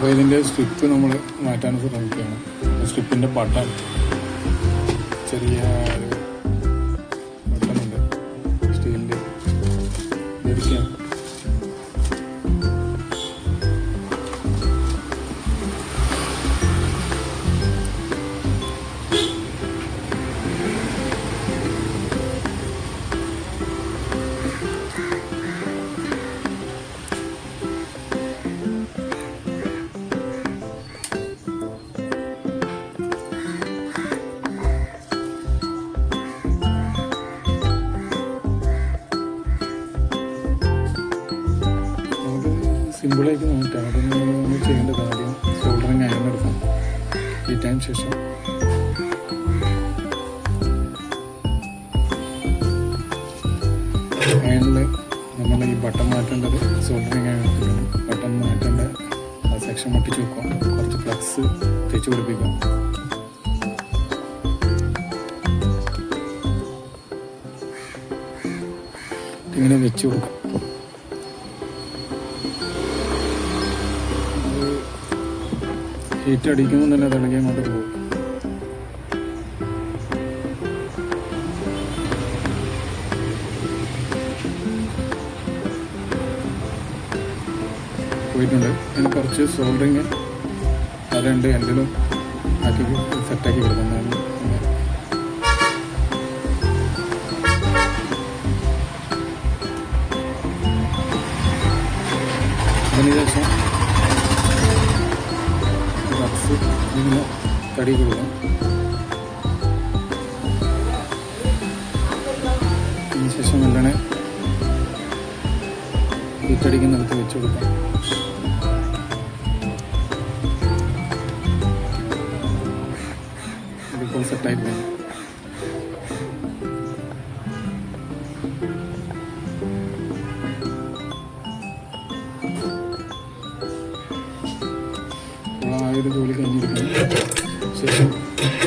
അപ്പോൾ ഇതിന്റെ സ്ട്രിപ്പ് നമ്മൾ മാറ്റാൻ ശ്രമിക്കുകയാണ്. സ്ട്രിപ്പിന്റെ ബട്ടൺ. ചെറിയ സിമ്പിളായിട്ട് നോക്കാം നിന്ന് നമ്മൾ ചെയ്യേണ്ട കാര്യം സോൾഡറിങ് അയൺ എടുക്കാം ഈ ടൈം ശേഷം. അയണിൽ നമ്മൾ ഈ ബട്ടൺ മാറ്റേണ്ടത് സോൾഡറിങ് അയൺ എടുത്തിട്ടുണ്ട് ബട്ടൺ മാറ്റേണ്ട ആ സെക്ഷൻ മുട്ടിച്ച് വെക്കുക. കുറച്ച് ഫ്ലക്സ് തേച്ച് പിടിപ്പിക്കുക. ഇങ്ങനെ വെച്ച് കൊടുക്കാം ഹീറ്റ് അടിക്കുമ്പോൾ തന്നെ തിളകി അങ്ങോട്ട് പോകും. പോയിട്ടുണ്ട്. അതിന് കുറച്ച് സോൾഡറിങ് അതുണ്ട്. എൻഡിലും ആക്കി സെറ്റാക്കി കൊടുക്കുന്നതാണ്. അതിനുശേഷം ഫ്ലക്സ് ഇതിന് കടി കൊടുക്കാം അതിനുശേഷം നല്ലോണം തടിക്കുന്നിടത്ത് വെച്ച് കൊടുക്കാം. ഇതിപ്പോൾ സെറ്റായിട്ട് ആ ഒരു ജോലി കഴിഞ്ഞിരിക്കുന്നു. ശേഷം